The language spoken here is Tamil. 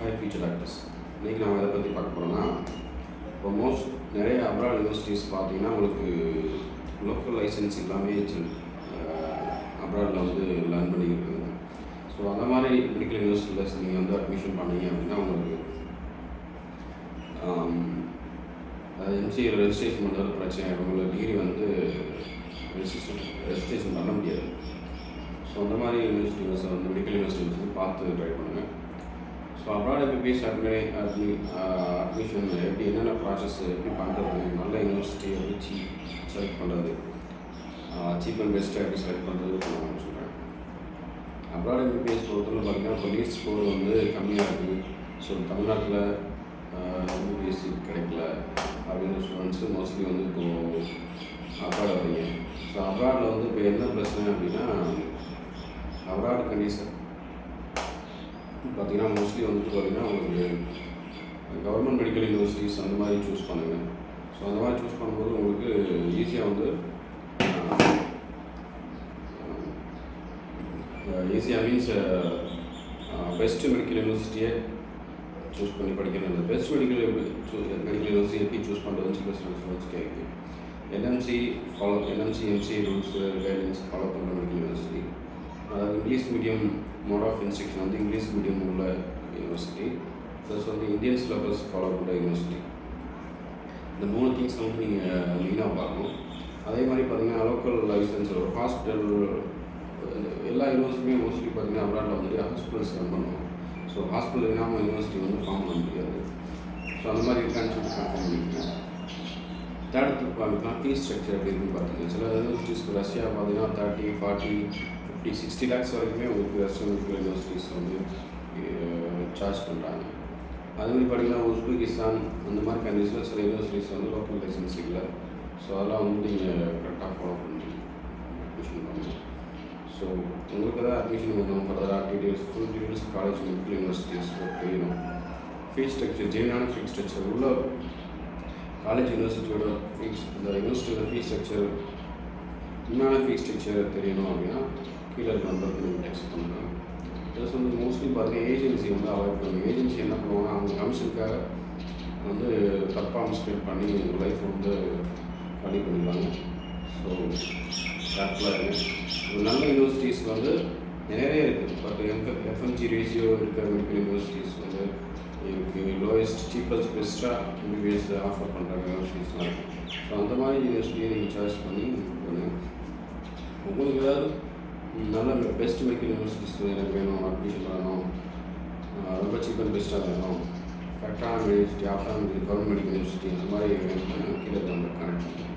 ஹை ஃபியூச்சர் டாக்டர்ஸ் இன்றைக்கி நம்ம எதை பற்றி பார்க்க போகிறோம்னா இப்போ மோஸ்ட் நிறைய அப்ராட் யூனிவர்சிட்டிஸ் பார்த்தீங்கன்னா உங்களுக்கு லோக்கல் லைசன்ஸ் எல்லாமே அப்ராடில் வந்து லேர்ன் பண்ணியிருக்காங்க ஸோ அந்த மாதிரி மெடிக்கல் யூனிவர்சிட்டியில் நீங்கள் வந்து அட்மிஷன் பண்ணீங்க அப்படின்னா உங்களுக்கு எம்சிஏ ரெஜிஸ்ட்ரேஷன் பண்ணுறது பிரச்சனை உங்களுக்கு டிகிரி வந்து ரெஜிஸ்ட்ரேஷன் ரெஜிஸ்ட்ரேஷன் பண்ண முடியாது. ஸோ அந்த மாதிரி யூனிவர்சிட்டிஸ் வந்து மெடிக்கல் யூனிவர்சிட்டிஸ் வந்து பார்த்து ட்ரை பண்ணுங்கள் so abroad MBBS admi admi admission எப்படி என்னென்ன ப்ராசஸ் எப்படி பண்ணுறது நல்ல யூனிவர்சிட்டி எப்படி சீப் செலக்ட் பண்ணுறது சீப் அண்ட் பெஸ்ட்டாக எப்படி செலக்ட் பண்ணுறது நான் சொல்கிறேன் அப்ராட் எம்பிபிஎஸ் பொறுத்தவரை பார்த்தீங்கன்னா இப்போ ஸ்கோர் வந்து கம்மியாக இருக்குது ஸோ தமிழ்நாட்டில் எம்பிபிஎஸ் கிடைக்கல அப்படின்னு ஸ்டூடெண்ட்ஸு மோஸ்ட்லி வந்து இப்போது அப்ராட் வரீங்க ஸோ அப்ராடில் வந்து இப்போ என்ன பிரச்சனை அப்படின்னா அப்ராட் கண்டிஷன் பார்த்தீங்கன்னா மோஸ்ட்லி வந்துட்டு பார்த்தீங்கன்னா உங்களுக்கு கவர்மெண்ட் மெடிக்கல் யூனிவர்சிட்டிஸ் அந்த மாதிரி சூஸ் பண்ணுங்கள் ஸோ அந்த மாதிரி சூஸ் பண்ணும்போது உங்களுக்கு ஈஸியாக வந்து ஈஸியாக மீன்ஸ் பெஸ்ட் மெடிக்கல் யூனிவர்சிட்டியை சூஸ் பண்ணி படிக்கிறது பெஸ்ட் மெடிக்கல் மெடிக்கல் யூனிவர்சிட்டி எப்படி சூஸ் பண்ணுறதுன்னு சில ஸ்டூடெண்ட்ஸ் கேட்குது NMC follow NMC MC rules guidelines follow பண்ணுற மெடிக்கல் யூனிவர்சிட்டி அதாவது English medium mode of instruction வந்து இங்கிலீஷ் மீடியம் உள்ள யூனிவர்சிட்டி ப்ளஸ் வந்து இந்தியன் சிலபஸ் ஃபாலோ பண்ணுற யூனிவர்சிட்டி இந்த மூணு திங்ஸ் வந்து நீங்கள் மெயினாக பார்க்கணும். அதே மாதிரி பார்த்தீங்கன்னா லோக்கல் லைசன்ஸ் ஒரு ஹாஸ்பிட்டல் எல்லா யூனிவர்சிட்டியுமே மோஸ்ட்லி பார்த்தீங்கன்னா அப்ராட்டில் வந்துட்டு ஹாஸ்பிட்டல்ஸ் ரன் பண்ணுவோம் ஸோ ஹாஸ்பிட்டல் இல்லாமல் யூனிவர்சிட்டி வந்து ஃபார்ம் பண்ண முடியாது. ஸோ அந்த மாதிரி இருக்கான்னு சொல்லி கன்ஃபார்ம் பண்ணிக்கோங்க தேர்ட் பார்க்கலாம் ஃபீஸ் ஸ்ட்ரக்சர் எப்படி இருக்குன்னு பார்த்தீங்கன்னா சில யூனிவர்சிட்டிஸ் ரஷ்யா பார்த்தீங்கன்னா thirty forty fifty sixty lakhs வரைக்குமே உங்களுக்கு ரஷ்யன் யூனிவர்சிட்டிஸ் வந்து சார்ஜ் பண்ணுறாங்க அது மாதிரி பார்த்தீங்கன்னா உஸ்பெகிஸ்தான் அந்த மாதிரி கண்ட்ரீஸில் சில யூனிவர்சிட்டிஸ் வந்து லோக்கல் லைசன்ஸ் இல்லை. ஸோ அதெல்லாம் வந்து நீங்கள் கரெக்டாக ஃபாலோ பண்ணி அட்மிஷன் ஸோ உங்களுக்கு தான் அட்மிஷன் வேணும் ஃபர்தராக details full details college medical universities தெரியணும் ஃபீஸ் ஸ்ட்ரக்சர் ஜெயினான ஃபீஸ் ஸ்ட்ரக்சர் உள்ள காலேஜ் யூனிவர்சிட்டியோட ஃபீஸ் இந்த யூனிவர்சிட்டியோட ஃபீஸ் ஸ்ட்ரக்சர் உண்மையான ஃபீஸ் ஸ்ட்ரக்சர் தெரியணும் அப்படின்னா கீழே இருக்க நம்பருக்கு நீங்கள் டெக்ஸ்ட் பண்ணுங்கள் ப்ளஸ் வந்து மோஸ்ட்லி பார்த்தீங்கன்னா ஏஜென்சி வந்து அவாய்ட் பண்ணுவாங்க ஏஜென்சி என்ன பண்ணுவாங்கன்னா அவங்க கமிஷனுக்காக வந்து தப்பாக மிஸ்டேக் பண்ணி உங்கள் லைஃப் வந்து வழி பண்ணிடுவாங்க. ஸோ கேர்ஃபுல்லாக இருக்குது ஒரு நல்ல யூனிவர்சிட்டிஸ் வந்து நிறைய இருக்குது பட் எங்க எஃப்எம்ஜி ரேஷியோ இருக்கிற மெடிக்கல் யூனிவர்சிட்டிஸ் வந்து இருக்குது லோயஸ்ட் சீப்பஸ்ட் பெஸ்ட்டாக எம்பிபிஎஸ் ஆஃபர் பண்ணுற யூனிவர்சிட்டிஸ்லாம் இருக்குது ஸோ அந்த மாதிரி யூனிவர்சிட்டியை நீங்கள் சாய்ஸ் பண்ணி உங்களுக்கு ஏதாவது நல்ல பெஸ்ட் மெடிக்கல் யூனிவர்சிட்டிஸ் எனக்கு வேணும் அப்படின்னு பண்ணணும் ரொம்ப சீப் அண்ட் பெஸ்ட்டாக வேணும் கரெக்டான யூனிவர்சிட்டி ஆஃப்டர் கவர்மெண்ட் யூனிவர்சிட்டி அந்த மாதிரி வேணும் கீழே வந்து கனெக்ட்